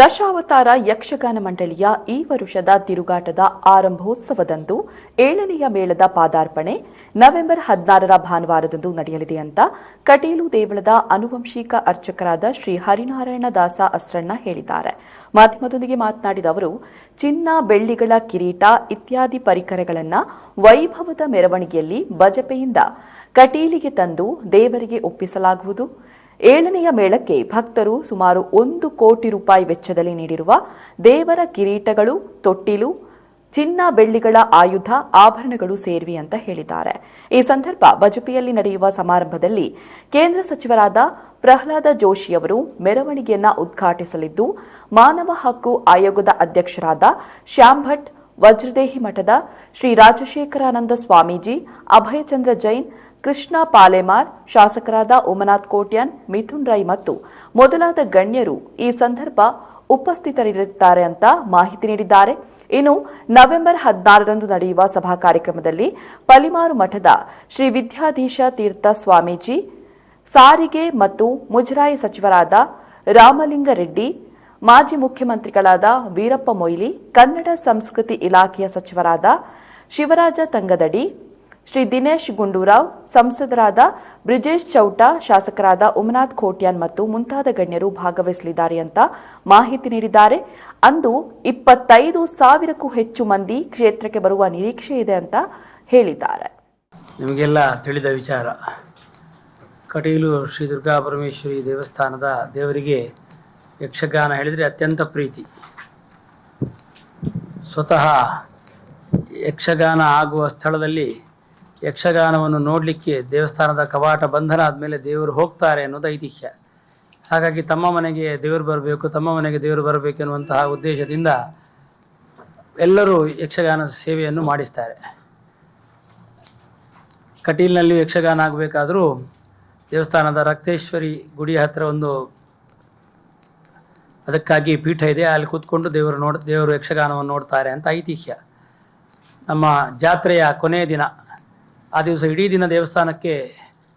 ದಶಾವತಾರ ಯಕ್ಷಗಾನ ಮಂಡಳಿಯ ಈ ವರುಷದ ತಿರುಗಾಟದ ಆರಂಭೋತ್ಸವದಂದು ಏಳನೆಯ ಮೇಳದ ಪಾದಾರ್ಪಣೆ ನವೆಂಬರ್ ಹದಿನಾರರ ಭಾನುವಾರದಂದು ನಡೆಯಲಿದೆ ಅಂತ ಕಟೀಲು ದೇವಳದ ಅನುವಂಶಿಕ ಅರ್ಚಕರಾದ ಶ್ರೀ ಹರಿನಾರಾಯಣ ದಾಸ ಅಸ್ರಣ್ಣ ಹೇಳಿದ್ದಾರೆ. ಮಾಧ್ಯಮದೊಂದಿಗೆ ಮಾತನಾಡಿದ ಅವರು, ಚಿನ್ನ, ಬೆಳ್ಳಿಗಳ ಕಿರೀಟ ಇತ್ಯಾದಿ ಪರಿಕರಗಳನ್ನು ವೈಭವದ ಮೆರವಣಿಗೆಯಲ್ಲಿ ಬಜಪೆಯಿಂದ ಕಟೀಲಿಗೆ ತಂದು ದೇವರಿಗೆ ಒಪ್ಪಿಸಲಾಗುವುದು. ಏಳನೆಯ ಮೇಳಕ್ಕೆ ಭಕ್ತರು ಸುಮಾರು ಒಂದು ಕೋಟಿ ರೂಪಾಯಿ ವೆಚ್ಚದಲ್ಲಿ ನೀಡಿರುವ ದೇವರ ಕಿರೀಟಗಳು, ತೊಟ್ಟಿಲು, ಚಿನ್ನ ಬೆಳ್ಳಿಗಳ ಆಯುಧ, ಆಭರಣಗಳು ಸೇರಿವೆ ಅಂತ ಹೇಳಿದ್ದಾರೆ. ಈ ಸಂದರ್ಭ ಬಜಪೆಯಲ್ಲಿ ನಡೆಯುವ ಸಮಾರಂಭದಲ್ಲಿ ಕೇಂದ್ರ ಸಚಿವರಾದ ಪ್ರಹ್ಲಾದ ಜೋಶಿಯವರು ಮೆರವಣಿಗೆಯನ್ನ ಉದ್ಘಾಟಿಸಲಿದ್ದು, ಮಾನವ ಹಕ್ಕು ಆಯೋಗದ ಅಧ್ಯಕ್ಷರಾದ ಶ್ಯಾಮ್ ಭಟ್ ವಜ್ರದೇಹಿ ಮಠದ ಶ್ರೀ ರಾಜಶೇಖರಾನಂದ ಸ್ವಾಮೀಜಿ, ಅಭಯಚಂದ್ರ ಜೈನ್ ಕೃಷ್ಣ ಪಾಲೆಮಾರ್, ಶಾಸಕರಾದ ಉಮನಾಥ್ ಕೋಟ್ಯಾನ್, ಮಿಥುನ್ ರೈ ಮತ್ತು ಮೊದಲಾದ ಗಣ್ಯರು ಈ ಸಂದರ್ಭ ಉಪಸ್ಥಿತರಿರುತ್ತಾರೆ ಅಂತ ಮಾಹಿತಿ ನೀಡಿದ್ದಾರೆ. ಇನ್ನು ನವೆಂಬರ್ ಹದಿನಾರರಂದು ನಡೆಯುವ ಸಭಾ ಕಾರ್ಯಕ್ರಮದಲ್ಲಿ ಪಲಿಮಾರು ಮಠದ ಶ್ರೀ ವಿದ್ಯಾಧೀಶ ತೀರ್ಥ ಸ್ವಾಮೀಜಿ, ಸಾರಿಗೆ ಮತ್ತು ಮುಜರಾಯಿ ಸಚಿವರಾದ ರಾಮಲಿಂಗರೆಡ್ಡಿ ಮಾಜಿ ಮುಖ್ಯಮಂತ್ರಿಗಳಾದ ವೀರಪ್ಪ ಮೊಯ್ಲಿ, ಕನ್ನಡ ಸಂಸ್ಕೃತಿ ಇಲಾಖೆಯ ಸಚಿವರಾದ ಶಿವರಾಜ ತಂಗದಡಿ ಶ್ರೀ ದಿನೇಶ್ ಗುಂಡೂರಾವ್, ಸಂಸದರಾದ ಬ್ರಿಜೇಶ್ ಚೌಟ, ಶಾಸಕರಾದ ಉಮನಾಥ್ ಖೋಟ್ಯಾನ್ ಮತ್ತು ಮುಂತಾದ ಗಣ್ಯರು ಭಾಗವಹಿಸಲಿದ್ದಾರೆ ಅಂತ ಮಾಹಿತಿ ನೀಡಿದ್ದಾರೆ. ಅಂದು ಇಪ್ಪತ್ತೈದು ಸಾವಿರಕ್ಕೂ ಹೆಚ್ಚು ಮಂದಿ ಕ್ಷೇತ್ರಕ್ಕೆ ಬರುವ ನಿರೀಕ್ಷೆ ಇದೆ ಅಂತ ಹೇಳಿದ್ದಾರೆ. ನಿಮಗೆಲ್ಲ ತಿಳಿದ ವಿಚಾರ. ಕಟೀಲು ಶ್ರೀ ದುರ್ಗಾ ಪರಮೇಶ್ವರಿ ದೇವಸ್ಥಾನದ ದೇವರಿಗೆ ಯಕ್ಷಗಾನ ಹೇಳಿದರೆ ಅತ್ಯಂತ ಪ್ರೀತಿ. ಸ್ವತಃ ಯಕ್ಷಗಾನ ಆಗುವ ಸ್ಥಳದಲ್ಲಿ ಯಕ್ಷಗಾನವನ್ನು ನೋಡಲಿಕ್ಕೆ ದೇವಸ್ಥಾನದ ಕವಾಟ ಬಂಧನ ಆದಮೇಲೆ ದೇವರು ಹೋಗ್ತಾರೆ ಅನ್ನೋದು ಐತಿಹ್ಯ. ಹಾಗಾಗಿ ತಮ್ಮ ಮನೆಗೆ ದೇವರು ಬರಬೇಕು, ತಮ್ಮ ಮನೆಗೆ ದೇವರು ಬರಬೇಕೆನ್ನುವಂತಹ ಉದ್ದೇಶದಿಂದ ಎಲ್ಲರೂ ಯಕ್ಷಗಾನದ ಸೇವೆಯನ್ನು ಮಾಡಿಸ್ತಾರೆ. ಕಟೀಲ್ನಲ್ಲಿ ಯಕ್ಷಗಾನ ಆಗಬೇಕಾದರೂ ದೇವಸ್ಥಾನದ ರಕ್ತೇಶ್ವರಿ ಗುಡಿ ಹತ್ತಿರ ಒಂದು ಅದಕ್ಕಾಗಿ ಪೀಠ ಇದೆ. ಅಲ್ಲಿ ಕೂತ್ಕೊಂಡು ದೇವರು ನೋಡ್, ದೇವರು ಯಕ್ಷಗಾನವನ್ನು ನೋಡ್ತಾರೆ ಅಂತ ಐತಿಹ್ಯ. ನಮ್ಮ ಜಾತ್ರೆಯ ಕೊನೆಯ ದಿನ. ಆ ದಿವಸ ಇಡೀ ದಿನ ದೇವಸ್ಥಾನಕ್ಕೆ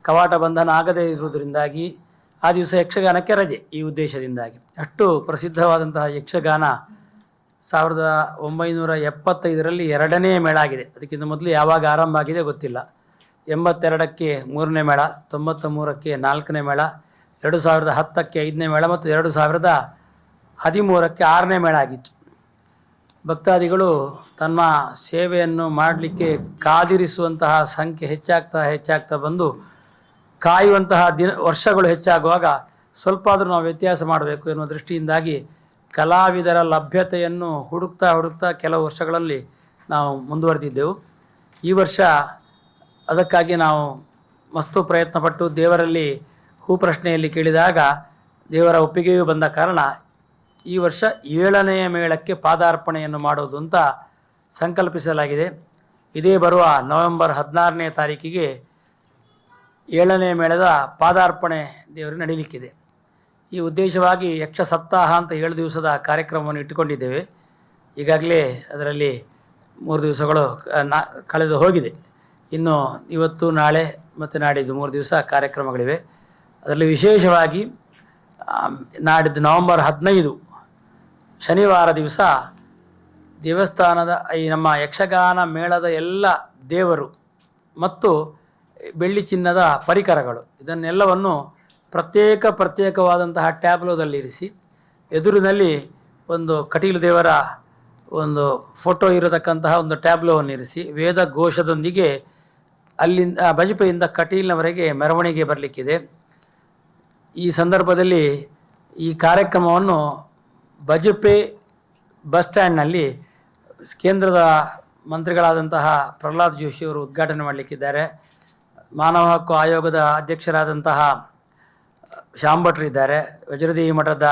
ಕವಾಟ ಬಂಧನ ಆಗದೇ ಇರುವುದರಿಂದಾಗಿ ಆ ದಿವಸ ಯಕ್ಷಗಾನಕ್ಕೆ ರಜೆ ಈ ಉದ್ದೇಶದಿಂದಾಗಿ. ಅಷ್ಟು ಪ್ರಸಿದ್ಧವಾದಂತಹ ಯಕ್ಷಗಾನ ಸಾವಿರದ ಒಂಬೈನೂರ ಎಪ್ಪತ್ತೈದರಲ್ಲಿ ಎರಡನೇ ಮೇಳ ಆಗಿದೆ. ಅದಕ್ಕಿಂತ ಮೊದಲು ಯಾವಾಗ ಆರಂಭ ಆಗಿದೆ ಗೊತ್ತಿಲ್ಲ. ಎಂಬತ್ತೆರಡಕ್ಕೆ ಮೂರನೇ ಮೇಳ ತೊಂಬತ್ತ ಮೂರಕ್ಕೆ ನಾಲ್ಕನೇ ಮೇಳ, ಎರಡು ಸಾವಿರದ ಹತ್ತಕ್ಕೆ ಐದನೇ ಮೇಳ ಮತ್ತು ಎರಡು ಸಾವಿರದ ಹದಿಮೂರಕ್ಕೆ ಆರನೇ ಮೇಳ ಆಗಿತ್ತು. ಭಕ್ತಾದಿಗಳು ತಮ್ಮ ಸೇವೆಯನ್ನು ಮಾಡಲಿಕ್ಕೆ ಕಾದಿರಿಸುವಂತಹ ಸಂಖ್ಯೆ ಹೆಚ್ಚಾಗ್ತಾ ಹೆಚ್ಚಾಗ್ತಾ ಬಂದು ಕಾಯುವಂತಹ ದಿನ ವರ್ಷಗಳು ಹೆಚ್ಚಾಗುವಾಗ ಸ್ವಲ್ಪ ಆದರೂ ನಾವು ವ್ಯತ್ಯಾಸ ಮಾಡಬೇಕು ಎನ್ನುವ ದೃಷ್ಟಿಯಿಂದಾಗಿ ಕಲಾವಿದರ ಲಭ್ಯತೆಯನ್ನು ಹುಡುಕ್ತಾ ಹುಡುಕ್ತಾ ಕೆಲವು ವರ್ಷಗಳಲ್ಲಿ ನಾವು ಮುಂದುವರೆದಿದ್ದೆವು. ಈ ವರ್ಷ ಅದಕ್ಕಾಗಿ ನಾವು ಮಸ್ತು ಪ್ರಯತ್ನಪಟ್ಟು ದೇವರಲ್ಲಿ ಹೂ ಪ್ರಶ್ನೆಯಲ್ಲಿ ಕೇಳಿದಾಗ ದೇವರ ಒಪ್ಪಿಗೆಯೂ ಬಂದ ಕಾರಣ ಈ ವರ್ಷ ಏಳನೆಯ ಮೇಳಕ್ಕೆ ಪಾದಾರ್ಪಣೆಯನ್ನು ಮಾಡುವುದು ಅಂತ ಸಂಕಲ್ಪಿಸಲಾಗಿದೆ. ಇದೇ ಬರುವ ನವೆಂಬರ್ ಹದಿನಾರನೇ ತಾರೀಕಿಗೆ ಏಳನೇ ಮೇಳದ ಪಾದಾರ್ಪಣೆ ದೇವರು ನಡೀಲಿಕ್ಕಿದೆ. ಈ ಉದ್ದೇಶವಾಗಿ ಯಕ್ಷ ಸಪ್ತಾಹ ಅಂತ ಏಳು ದಿವಸದ ಕಾರ್ಯಕ್ರಮವನ್ನು ಇಟ್ಟುಕೊಂಡಿದ್ದೇವೆ. ಈಗಾಗಲೇ ಅದರಲ್ಲಿ ಮೂರು ದಿವಸಗಳು ನಾ, ಕಳೆದು ಹೋಗಿದೆ. ಇನ್ನು ಇವತ್ತು, ನಾಳೆ ಮತ್ತು ನಾಡಿದ್ದು ಮೂರು ದಿವಸ ಕಾರ್ಯಕ್ರಮಗಳಿವೆ. ಅದರಲ್ಲಿ ವಿಶೇಷವಾಗಿ ನಾಡಿದ್ದು ನವೆಂಬರ್ ಹದಿನೈದು ಶನಿವಾರ ದಿವಸ ದೇವಸ್ಥಾನದ ಈ ನಮ್ಮ ಯಕ್ಷಗಾನ ಮೇಳದ ಎಲ್ಲ ದೇವರು ಮತ್ತು ಬೆಳ್ಳಿ ಚಿನ್ನದ ಪರಿಕರಗಳು ಇದನ್ನೆಲ್ಲವನ್ನು ಪ್ರತ್ಯೇಕ ಪ್ರತ್ಯೇಕವಾದಂತಹ ಟ್ಯಾಬ್ಲೋದಲ್ಲಿ ಇರಿಸಿ ಎದುರಿನಲ್ಲಿ ಒಂದು ಕಟೀಲು ದೇವರ ಒಂದು ಫೋಟೋ ಇರತಕ್ಕಂತಹ ಒಂದು ಟ್ಯಾಬ್ಲೋವನ್ನು ಇರಿಸಿ ವೇದ ಘೋಷದೊಂದಿಗೆ ಅಲ್ಲಿಂದ ಬಜಪೆಯಿಂದ ಕಟೀಲ್ನವರೆಗೆ ಮೆರವಣಿಗೆ ಬರಲಿಕ್ಕಿದೆ. ಈ ಸಂದರ್ಭದಲ್ಲಿ ಈ ಕಾರ್ಯಕ್ರಮವನ್ನು ಬಜಪೆ ಬಸ್ ಸ್ಟ್ಯಾಂಡ್ನಲ್ಲಿ ಕೇಂದ್ರದ ಮಂತ್ರಿಗಳಾದಂತಹ ಪ್ರಹ್ಲಾದ್ ಜೋಶಿ ಅವರು ಉದ್ಘಾಟನೆ ಮಾಡಲಿಕ್ಕಿದ್ದಾರೆ. ಮಾನವ ಹಕ್ಕು ಆಯೋಗದ ಅಧ್ಯಕ್ಷರಾದಂತಹ ಇದ್ದಾರೆ. ವಜ್ರದೇವಿ ಮಠದ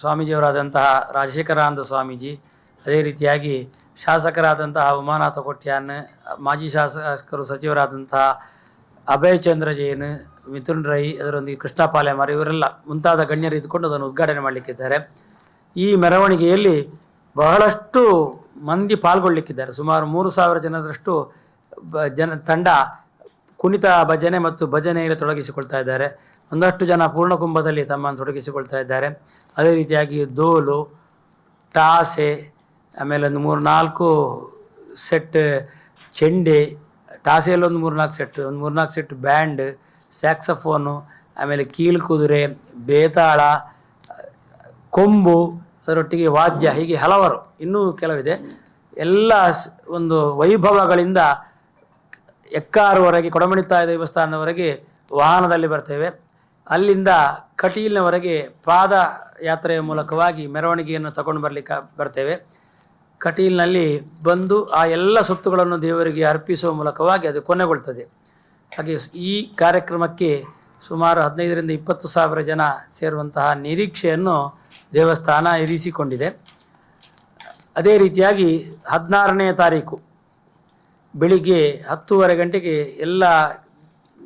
ಸ್ವಾಮೀಜಿಯವರಾದಂತಹ ರಾಜಶೇಖರಾನಂದ ಸ್ವಾಮೀಜಿ, ಅದೇ ರೀತಿಯಾಗಿ ಶಾಸಕರಾದಂತಹ ಉಮಾನಾಥ ಕೊಟ್ಯಾನ್, ಮಾಜಿ ಶಾಸಕರು ಸಚಿವರಾದಂತಹ ಅಭಯ್ ಚಂದ್ರ ಜೈನ್, ಮಿಥುನ್ ರೈ, ಅದರೊಂದಿಗೆ ಕೃಷ್ಣ ಪಾಲೆಮಾರ್, ಇವರೆಲ್ಲ ಮುಂತಾದ ಗಣ್ಯರು ಇದ್ದುಕೊಂಡು ಅದನ್ನು ಉದ್ಘಾಟನೆ ಮಾಡಲಿಕ್ಕಿದ್ದಾರೆ. ಈ ಮೆರವಣಿಗೆಯಲ್ಲಿ ಬಹಳಷ್ಟು ಮಂದಿ ಪಾಲ್ಗೊಳ್ಳಿಕ್ಕಿದ್ದಾರೆ. ಸುಮಾರು ಮೂರು ಸಾವಿರ ಜನರಷ್ಟು ಬ- ಜನ, ತಂಡ ಕುಣಿತ ಭಜನೆ ಮತ್ತು ಭಜನೆಯಲ್ಲಿ ತೊಡಗಿಸಿಕೊಳ್ತಾ ಇದ್ದಾರೆ. ಒಂದಷ್ಟು ಜನ ಪೂರ್ಣಕುಂಭದಲ್ಲಿ ತಮ್ಮನ್ನು ತೊಡಗಿಸಿಕೊಳ್ತಾ ಇದ್ದಾರೆ. ಅದೇ ರೀತಿಯಾಗಿ ದೋಲು, ಟಾಸೆ, ಆಮೇಲೆ ಒಂದು ಮೂರು ನಾಲ್ಕು ಸೆಟ್ ಚೆಂಡೆ, ಟಾಸೆಯಲ್ಲಿ ಒಂದು ಮೂರು ನಾಲ್ಕು ಸೆಟ್, ಒಂದು ಮೂರು ನಾಲ್ಕು ಸೆಟ್ ಬ್ಯಾಂಡ್, ಸ್ಯಾಕ್ಸಫೋನು, ಆಮೇಲೆ ಕೀಲು ಕುದುರೆ, ಬೇತಾಳ, ಕೊಂಬು ಅದರೊಟ್ಟಿಗೆ ವಾದ್ಯ ಹೀಗೆ ಹಲವರು, ಇನ್ನೂ ಕೆಲವಿದೆ. ಎಲ್ಲ ಒಂದು ವೈಭವಗಳಿಂದ ಎಕ್ಕಾರುವರೆಗೆ ಕೊಡಮಣಿತಾಯ ದೇವಸ್ಥಾನದವರೆಗೆ ವಾಹನದಲ್ಲಿ ಬರ್ತೇವೆ. ಅಲ್ಲಿಂದ ಕಟೀಲ್ನವರೆಗೆ ಪಾದ ಯಾತ್ರೆಯ ಮೂಲಕವಾಗಿ ಮೆರವಣಿಗೆಯನ್ನು ತಗೊಂಡು ಬರಲಿಕ್ಕೆ, ಬರ್ತೇವೆ. ಕಟೀಲ್ನಲ್ಲಿ ಬಂದು ಆ ಎಲ್ಲ ಸೊತ್ತುಗಳನ್ನು ದೇವರಿಗೆ ಅರ್ಪಿಸುವ ಮೂಲಕವಾಗಿ ಅದು ಕೊನೆಗೊಳ್ತದೆ. ಹಾಗೆ ಈ ಕಾರ್ಯಕ್ರಮಕ್ಕೆ ಸುಮಾರು ಹದಿನೈದರಿಂದ ಇಪ್ಪತ್ತು ಸಾವಿರ ಜನ ಸೇರುವಂತಹ ನಿರೀಕ್ಷೆಯನ್ನು ದೇವಸ್ಥಾನ ಇರಿಸಿಕೊಂಡಿದೆ. ಅದೇ ರೀತಿಯಾಗಿ ಹದಿನಾರನೇ ತಾರೀಕು ಬೆಳಿಗ್ಗೆ ಹತ್ತೂವರೆ ಗಂಟೆಗೆ ಎಲ್ಲ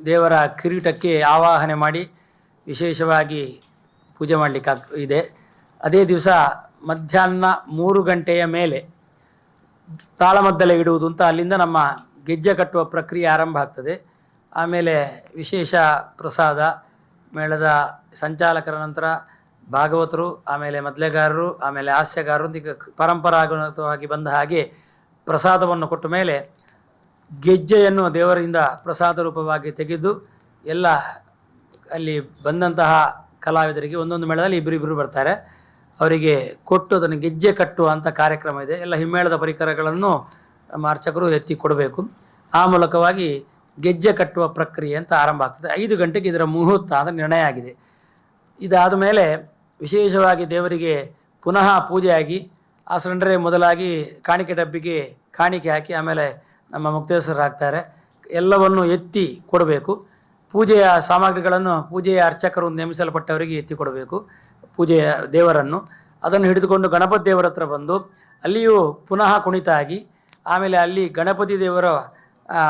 ದೇವರ ಕಿರೀಟಕ್ಕೆ ಆವಾಹನೆ ಮಾಡಿ ವಿಶೇಷವಾಗಿ ಪೂಜೆ ಮಾಡಲಿಕ್ಕೆ ಇದೆ. ಅದೇ ದಿವಸ ಮಧ್ಯಾಹ್ನ ಮೂರು ಗಂಟೆಯ ಮೇಲೆ ತಾಳಮದ್ದಲೆ ಇಡುವುದು ಅಂತ ಅಲ್ಲಿಂದ ನಮ್ಮ ಗೆಜ್ಜೆ ಕಟ್ಟುವ ಪ್ರಕ್ರಿಯೆ ಆರಂಭ ಆಗ್ತದೆ. ಆಮೇಲೆ ವಿಶೇಷ ಪ್ರಸಾದ, ಮೇಳದ ಸಂಚಾಲಕರ ನಂತರ ಭಾಗವತರು, ಆಮೇಲೆ ಮದ್ಲೆಗಾರರು, ಆಮೇಲೆ ಹಾಸ್ಯಗಾರರು ಈಗ ಪರಂಪರಾಗತವಾಗಿ ಬಂದ ಹಾಗೆ ಪ್ರಸಾದವನ್ನು ಕೊಟ್ಟ ಮೇಲೆ ಗೆಜ್ಜೆಯನ್ನು ದೇವರಿಂದ ಪ್ರಸಾದ ರೂಪವಾಗಿ ತೆಗೆದು ಎಲ್ಲ ಅಲ್ಲಿ ಬಂದಂತಹ ಕಲಾವಿದರಿಗೆ ಒಂದೊಂದು ಮೇಳದಲ್ಲಿ ಇಬ್ಬರಿಬ್ಬರು ಬರ್ತಾರೆ. ಅವರಿಗೆ ಕೊಟ್ಟು ಅದನ್ನು ಗೆಜ್ಜೆ ಕಟ್ಟುವ ಅಂತ ಕಾರ್ಯಕ್ರಮ ಇದೆ. ಎಲ್ಲ ಹಿಮ್ಮೇಳದ ಪರಿಕರಗಳನ್ನು ನಮ್ಮ ಅರ್ಚಕರು ಎತ್ತಿ ಕೊಡಬೇಕು. ಆ ಮೂಲಕವಾಗಿ ಗೆಜ್ಜೆ ಕಟ್ಟುವ ಪ್ರಕ್ರಿಯೆ ಅಂತ ಆರಂಭ ಆಗ್ತದೆ. ಐದು ಗಂಟೆಗೆ ಇದರ ಮುಹೂರ್ತ ಅಂತ ನಿರ್ಣಯ ಆಗಿದೆ. ಇದಾದ ಮೇಲೆ ವಿಶೇಷವಾಗಿ ದೇವರಿಗೆ ಪುನಃ ಪೂಜೆಯಾಗಿ ಆಸಂಡ್ರೆ ಮೊದಲಾಗಿ ಕಾಣಿಕೆ ಡಬ್ಬಿಗೆ ಕಾಣಿಕೆ ಹಾಕಿ ಆಮೇಲೆ ನಮ್ಮ ಮುಕ್ತೇಶ್ವರರಾಗ್ತಾರೆ. ಎಲ್ಲವನ್ನೂ ಎತ್ತಿ ಕೊಡಬೇಕು. ಪೂಜೆಯ ಸಾಮಗ್ರಿಗಳನ್ನು ಪೂಜೆಯ ಅರ್ಚಕರು ನೇಮಿಸಲ್ಪಟ್ಟವರಿಗೆ ಎತ್ತಿ ಕೊಡಬೇಕು. ಪೂಜೆಯ ದೇವರನ್ನು. ಅದನ್ನು ಹಿಡಿದುಕೊಂಡು ಗಣಪತಿ ದೇವರ ಹತ್ರ ಬಂದು ಅಲ್ಲಿಯೂ ಪುನಃ ಕುಣಿತ ಆಗಿ ಆಮೇಲೆ ಅಲ್ಲಿ ಗಣಪತಿ ದೇವರ ಆ,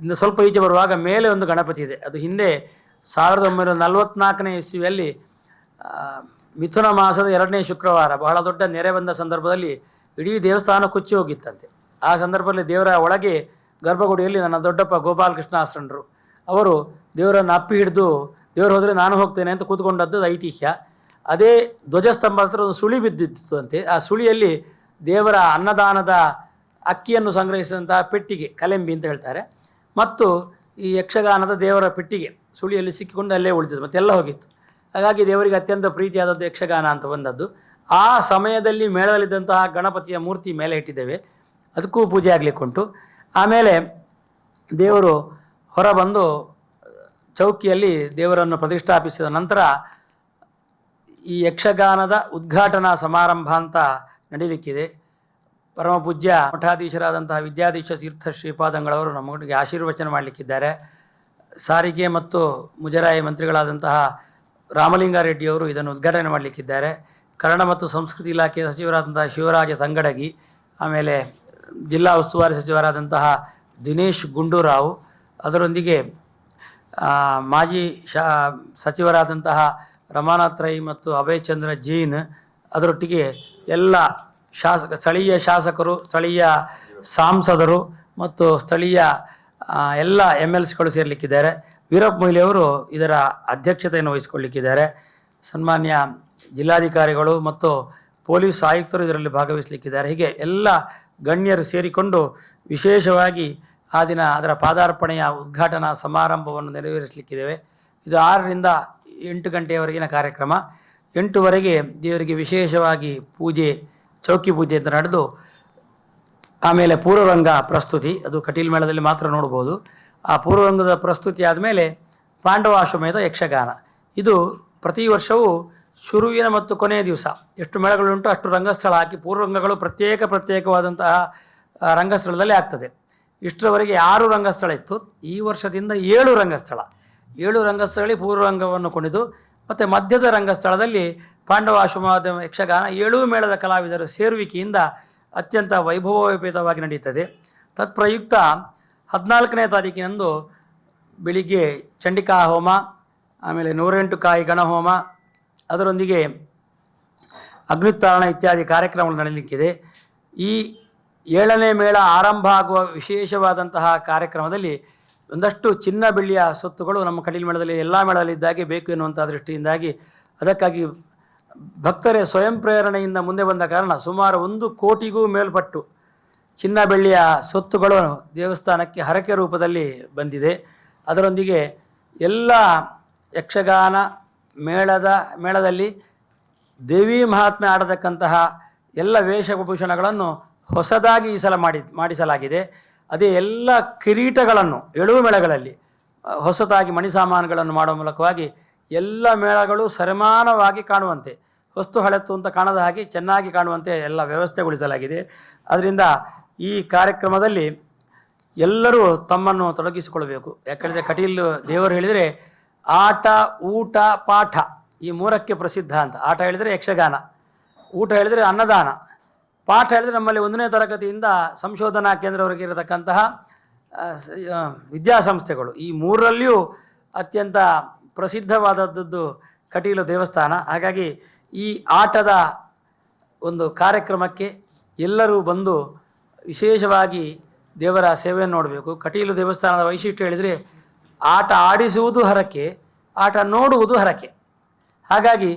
ಸ್ವಲ್ಪ ಈಚೆ ಬರುವಾಗ ಮೇಲೆ ಒಂದು ಗಣಪತಿ ಇದೆ. ಅದು ಹಿಂದೆ ಸಾವಿರದ ಒಂಬೈನೂರ ನಲವತ್ನಾಲ್ಕನೇ ಇಸ್ವಿಯಲ್ಲಿ ಆ, ಮಿಥುನ ಮಾಸದ ಎರಡನೇ ಶುಕ್ರವಾರ ಬಹಳ ದೊಡ್ಡ ನೆರೆ ಬಂದ ಸಂದರ್ಭದಲ್ಲಿ ಇಡೀ ದೇವಸ್ಥಾನ ಕುಚ್ಚಿ ಹೋಗಿತ್ತಂತೆ. ಆ ಸಂದರ್ಭದಲ್ಲಿ ದೇವರ ಒಳಗೆ ಗರ್ಭಗುಡಿಯಲ್ಲಿ ನನ್ನ ದೊಡ್ಡಪ್ಪ ಗೋಪಾಲಕೃಷ್ಣ ಆಸರಣರು ಅವರು ದೇವರನ್ನು ಅಪ್ಪಿ ಹಿಡಿದು, ದೇವರು ಹೋದರೆ ನಾನು ಹೋಗ್ತೇನೆ ಅಂತ ಕೂತ್ಕೊಂಡದ್ದು ಐತಿಹ್ಯ. ಅದೇ ಧ್ವಜಸ್ತಂಭ ಹತ್ರ ಒಂದು ಸುಳಿ ಬಿದ್ದಿತ್ತು ಅಂತೆ ಆ ಸುಳಿಯಲ್ಲಿ ದೇವರ ಅನ್ನದಾನದ ಅಕ್ಕಿಯನ್ನು ಸಂಗ್ರಹಿಸಿದಂತಹ ಪೆಟ್ಟಿಗೆ, ಕಲೆಂಬಿ ಅಂತ ಹೇಳ್ತಾರೆ. ಮತ್ತು ಈ ಯಕ್ಷಗಾನದ ದೇವರ ಪೆಟ್ಟಿಗೆ ಸುಳಿಯಲ್ಲಿ ಸಿಕ್ಕಿಕೊಂಡು ಅಲ್ಲೇ ಉಳಿದಿದ್ದು ಮತ್ತೆಲ್ಲ ಹೋಗಿತ್ತು. ಹಾಗಾಗಿ ದೇವರಿಗೆ ಅತ್ಯಂತ ಪ್ರೀತಿಯಾದದ್ದು ಯಕ್ಷಗಾನ ಅಂತ ಬಂದದ್ದು. ಆ ಸಮಯದಲ್ಲಿ ಮೇಳದಲ್ಲಿದ್ದಂತಹ ಗಣಪತಿಯ ಮೂರ್ತಿ ಮೇಲೆ ಇಟ್ಟಿದ್ದೇವೆ. ಅದಕ್ಕೂ ಪೂಜೆ ಆಗಲಿಕ್ಕುಂಟು ಆಮೇಲೆ ದೇವರು ಹೊರಬಂದು ಚೌಕಿಯಲ್ಲಿ ದೇವರನ್ನು ಪ್ರತಿಷ್ಠಾಪಿಸಿದ ನಂತರ ಈ ಯಕ್ಷಗಾನದ ಉದ್ಘಾಟನಾ ಸಮಾರಂಭ ಅಂತ ನಡೀಲಿಕ್ಕಿದೆ. ಪರಮ ಪೂಜ್ಯ ಮಠಾಧೀಶರಾದಂತಹ ವಿದ್ಯಾಧೀಶ ತೀರ್ಥ ಶ್ರೀಪಾದಂಗಳವರು ನಮಗೆ ಆಶೀರ್ವಚನ ಮಾಡಲಿಕ್ಕಿದ್ದಾರೆ. ಸಾರಿಗೆ ಮತ್ತು ಮುಜರಾಯಿ ಮಂತ್ರಿಗಳಾದಂತಹ ರಾಮಲಿಂಗಾರೆಡ್ಡಿಯವರು ಇದನ್ನು ಉದ್ಘಾಟನೆ ಮಾಡಲಿಕ್ಕಿದ್ದಾರೆ. ಕನ್ನಡ ಮತ್ತು ಸಂಸ್ಕೃತಿ ಇಲಾಖೆಯ ಸಚಿವರಾದಂತಹ ಶಿವರಾಜ ತಂಗಡಗಿ, ಆಮೇಲೆ ಜಿಲ್ಲಾ ಉಸ್ತುವಾರಿ ಸಚಿವರಾದಂತಹ ದಿನೇಶ್ ಗುಂಡೂರಾವ್, ಅದರೊಂದಿಗೆ ಮಾಜಿ ಶಾ, ಸಚಿವರಾದಂತಹ ರಮಾನಾಥ್ ರೈ ಮತ್ತು ಅಭಯ್ ಚಂದ್ರ ಜೈನ್, ಅದರೊಟ್ಟಿಗೆ ಎಲ್ಲ ಶಾಸಕ, ಸ್ಥಳೀಯ ಶಾಸಕರು, ಸ್ಥಳೀಯ ಸಾಂಸದರು ಮತ್ತು ಸ್ಥಳೀಯ ಎಲ್ಲ ಎಂ ಎಲ್ ಸಿಗಳು ಸೇರ್ಲಿಕ್ಕಿದ್ದಾರೆ. ವೀರಪ್ಪ ಮೊಯ್ಲಿ ಅವರು ಇದರ ಅಧ್ಯಕ್ಷತೆಯನ್ನು ವಹಿಸಿಕೊಳ್ಳಿಕ್ಕಿದ್ದಾರೆ. ಸನ್ಮಾನ್ಯ ಜಿಲ್ಲಾಧಿಕಾರಿಗಳು ಮತ್ತು ಪೊಲೀಸ್ ಆಯುಕ್ತರು ಇದರಲ್ಲಿ ಭಾಗವಹಿಸಲಿಕ್ಕಿದ್ದಾರೆ. ಹೀಗೆ ಎಲ್ಲ ಗಣ್ಯರು ಸೇರಿಕೊಂಡು ವಿಶೇಷವಾಗಿ ಆ ದಿನ ಅದರ ಪಾದಾರ್ಪಣೆಯ ಉದ್ಘಾಟನಾ ಸಮಾರಂಭವನ್ನು ನೆರವೇರಿಸಲಿಕ್ಕಿದ್ದೇವೆ. ಇದು ಆರರಿಂದ ಎಂಟು ಗಂಟೆಯವರೆಗಿನ ಕಾರ್ಯಕ್ರಮ. ಎಂಟುವರೆಗೆ ದೇವರಿಗೆ ವಿಶೇಷವಾಗಿ ಪೂಜೆ, ಚೌಕಿ ಪೂಜೆ ಅಂತ ನಡೆದು ಆಮೇಲೆ ಪೂರ್ವರಂಗ ಪ್ರಸ್ತುತಿ. ಅದು ಕಟೀಲ್ ಮೇಳದಲ್ಲಿ ಮಾತ್ರ ನೋಡ್ಬೋದು. ಆ ಪೂರ್ವರಂಗದ ಪ್ರಸ್ತುತಿ ಆದಮೇಲೆ ಪಾಂಡವಾಶ್ವಮೇಧ ಯಕ್ಷಗಾನ. ಇದು ಪ್ರತಿ ವರ್ಷವೂ ಶುರುವಿನ ಮತ್ತು ಕೊನೆಯ ದಿವಸ. ಎಷ್ಟು ಮೇಳಗಳುಂಟು ಅಷ್ಟು ರಂಗಸ್ಥಳ ಹಾಕಿ ಪೂರ್ವರಂಗಗಳು ಪ್ರತ್ಯೇಕ ಪ್ರತ್ಯೇಕವಾದಂತಹ ರಂಗಸ್ಥಳದಲ್ಲಿ ಆಗ್ತದೆ. ಇಷ್ಟರವರೆಗೆ ಆರು ರಂಗಸ್ಥಳ ಇತ್ತು. ಈ ವರ್ಷದಿಂದ ಏಳು ರಂಗಸ್ಥಳ. ಏಳು ರಂಗಸ್ಥಳದಲ್ಲಿ ಪೂರ್ವರಂಗವನ್ನು ಕೊಂಡಿದ್ದು, ಮತ್ತು ಮಧ್ಯದ ರಂಗಸ್ಥಳದಲ್ಲಿ ಪಾಂಡವಾಶ್ವಮಾದ ಯಕ್ಷಗಾನ ಏಳು ಮೇಳದ ಕಲಾವಿದರ ಸೇರುವಿಕೆಯಿಂದ ಅತ್ಯಂತ ವೈಭವೋಪೇತವಾಗಿ ನಡೆಯುತ್ತದೆ. ತತ್ಪ್ರಯುಕ್ತ ಹದಿನಾಲ್ಕನೇ ತಾರೀಕಿನಂದು ಬೆಳಿಗ್ಗೆ ಚಂಡಿಕಾ ಹೋಮ, ಆಮೇಲೆ ನೂರೆಂಟು ಕಾಯಿ ಗಣಹೋಮ ಅದರೊಂದಿಗೆ ಅಗ್ನಿತ್ತಾರಣ ಇತ್ಯಾದಿ ಕಾರ್ಯಕ್ರಮಗಳು ನಡೆಯಲಿಕ್ಕಿದೆ ಈ ಏಳನೇ ಮೇಳ ಆರಂಭ ಆಗುವ ವಿಶೇಷವಾದಂತಹ ಕಾರ್ಯಕ್ರಮದಲ್ಲಿ ಒಂದಷ್ಟು ಚಿನ್ನ ಬೆಳ್ಳಿಯ ಸೊತ್ತುಗಳು ನಮ್ಮ ಕಡಲಿ ಮೇಳದಲ್ಲಿ ಎಲ್ಲ ಮೇಳದಲ್ಲಿ ಇದ್ದಾಗೆ ಬೇಕು ಎನ್ನುವಂಥ ದೃಷ್ಟಿಯಿಂದಾಗಿ ಅದಕ್ಕಾಗಿ ಭಕ್ತರೇ ಸ್ವಯಂ ಪ್ರೇರಣೆಯಿಂದ ಮುಂದೆ ಬಂದ ಕಾರಣ ಸುಮಾರು ಒಂದು ಕೋಟಿಗೂ ಮೇಲ್ಪಟ್ಟು ಚಿನ್ನ ಬೆಳ್ಳಿಯ ಸೊತ್ತುಗಳು ದೇವಸ್ಥಾನಕ್ಕೆ ಹರಕೆ ರೂಪದಲ್ಲಿ ಬಂದಿದೆ. ಅದರೊಂದಿಗೆ ಎಲ್ಲ ಯಕ್ಷಗಾನ ಮೇಳದ, ಮೇಳದಲ್ಲಿ ದೇವಿ ಮಹಾತ್ಮೆ ಆಡತಕ್ಕಂತಹ ಎಲ್ಲ ವೇಷಭೂಷಣಗಳನ್ನು ಹೊಸದಾಗಿ ಈ ಸಲ ಮಾಡಿ, ಮಾಡಿಸಲಾಗಿದೆ. ಅದೇ ಎಲ್ಲ ಕಿರೀಟಗಳನ್ನು ಎಳುವು ಮೇಳಗಳಲ್ಲಿ ಹೊಸದಾಗಿ ಮಣಿ ಸಾಮಾನುಗಳನ್ನು ಮಾಡುವ ಮೂಲಕವಾಗಿ ಎಲ್ಲ ಮೇಳಗಳು ಸರಿಮಾನವಾಗಿ ಕಾಣುವಂತೆ, ಹೊಸ್ತು ಹಳೆತ್ತು ಅಂತ ಕಾಣದ ಹಾಗೆ ಚೆನ್ನಾಗಿ ಕಾಣುವಂತೆ ಎಲ್ಲ ವ್ಯವಸ್ಥೆಗೊಳಿಸಲಾಗಿದೆ. ಅದರಿಂದ ಈ ಕಾರ್ಯಕ್ರಮದಲ್ಲಿ ಎಲ್ಲರೂ ತಮ್ಮನ್ನು ತೊಡಗಿಸಿಕೊಳ್ಳಬೇಕು. ಯಾಕಂದರೆ ಕಟೀಲು ದೇವರು ಹೇಳಿದರೆ, ಆಟ, ಊಟ, ಪಾಠ ಈ ಮೂರಕ್ಕೆ ಪ್ರಸಿದ್ಧ ಅಂತ. ಆಟ ಹೇಳಿದರೆ ಯಕ್ಷಗಾನ, ಊಟ ಹೇಳಿದರೆ ಅನ್ನದಾನ, ಪಾಠ ಹೇಳಿದರೆ ನಮ್ಮಲ್ಲಿ ಒಂದನೇ ತರಗತಿಯಿಂದ ಸಂಶೋಧನಾ ಕೇಂದ್ರವರೆಗೆ ಇರತಕ್ಕಂತಹ ವಿದ್ಯಾಸಂಸ್ಥೆಗಳು. ಈ ಮೂರರಲ್ಲಿಯೂ ಅತ್ಯಂತ ಪ್ರಸಿದ್ಧವಾದದ್ದು ಕಟೀಲು ದೇವಸ್ಥಾನ. ಹಾಗಾಗಿ ಈ ಆಟದ ಒಂದು ಕಾರ್ಯಕ್ರಮಕ್ಕೆ ಎಲ್ಲರೂ ಬಂದು ವಿಶೇಷವಾಗಿ ದೇವರ ಸೇವೆಯನ್ನು ನೋಡಬೇಕು. ಕಟೀಲು ದೇವಸ್ಥಾನದ ವೈಶಿಷ್ಟ್ಯ ಹೇಳಿದರೆ ಆಟ ಆಡಿಸುವುದು ಹರಕೆ, ಆಟ ನೋಡುವುದು ಹರಕೆ. ಹಾಗಾಗಿ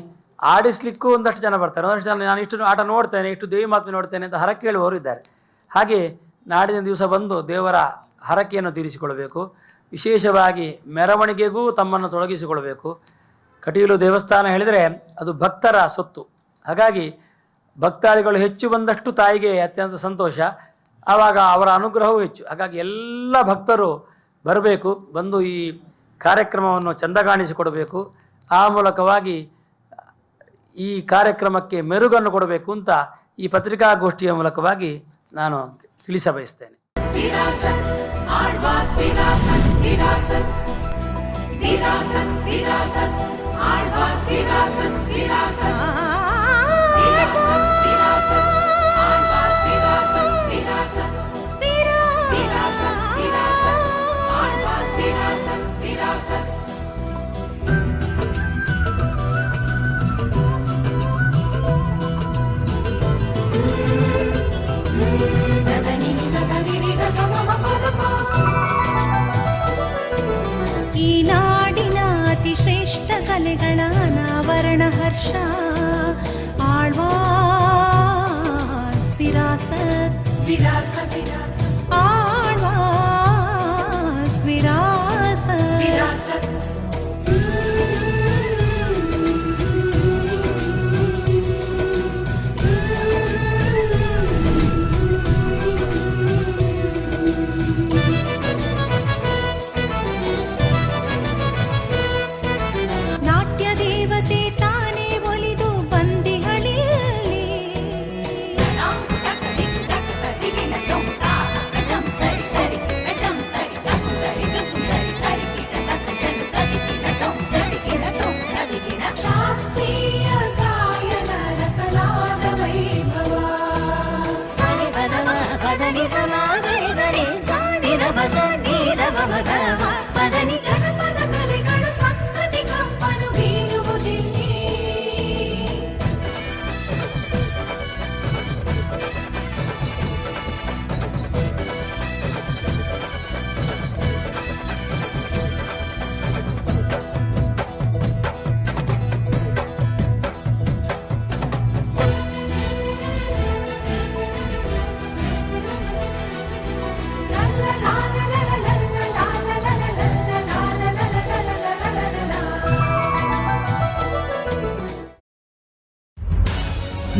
ಆಡಿಸ್ಲಿಕ್ಕೂ ಒಂದಷ್ಟು ಜನ ಬರ್ತಾರೆ. ಒಂದಷ್ಟು ಜನ ನಾನು ಇಷ್ಟು ಆಟ ನೋಡ್ತೇನೆ, ಇಷ್ಟು ದೇವಿ ಮಾತು ನೋಡ್ತೇನೆ ಅಂತ ಹರಕೆ ಹೇಳುವವರು ಇದ್ದಾರೆ. ಹಾಗೆ ನಾಡಿನ ದಿವಸ ಬಂದು ದೇವರ ಹರಕೆಯನ್ನು ತೀರಿಸಿಕೊಳ್ಳಬೇಕು. ವಿಶೇಷವಾಗಿ ಮೆರವಣಿಗೆಗೂ ತಮ್ಮನ್ನು ತೊಡಗಿಸಿಕೊಳ್ಬೇಕು ಕಟೀಲು ದೇವಸ್ಥಾನ ಹೇಳಿದರೆ ಅದು ಭಕ್ತರ ಸೊತ್ತು. ಹಾಗಾಗಿ ಭಕ್ತಾದಿಗಳು ಹೆಚ್ಚು ಬಂದಷ್ಟು ತಾಯಿಗೆ ಅತ್ಯಂತ ಸಂತೋಷ. ಆವಾಗ ಅವರ ಅನುಗ್ರಹವೂ ಹೆಚ್ಚು. ಹಾಗಾಗಿ ಎಲ್ಲ ಭಕ್ತರು ಬರಬೇಕು, ಬಂದು ಈ ಕಾರ್ಯಕ್ರಮವನ್ನು ಚಂದಗಾಣಿಸಿಕೊಡಬೇಕು. ಆ ಮೂಲಕವಾಗಿ ಈ ಕಾರ್ಯಕ್ರಮಕ್ಕೆ ಮೆರುಗನ್ನು ಕೊಡಬೇಕು ಅಂತ ಈ ಪತ್ರಿಕಾಗೋಷ್ಠಿಯ ಮೂಲಕವಾಗಿ ನಾನು ತಿಳಿಸಬಯಸ್ತೇನೆ. ಬಯಸ್ತೇನೆ ಈ ನಾಡಿನ ಅತಿ ಶ್ರೇಷ್ಠ ಕಲೆಗಳ ಅನಾವರಣ ಹರ್ಷ. नाडनातिश्रेष्ठकलेनावरणहर्ष आड्वास् विरास నిజమా నిజ నిజ నిరభజ నీరవ మగా.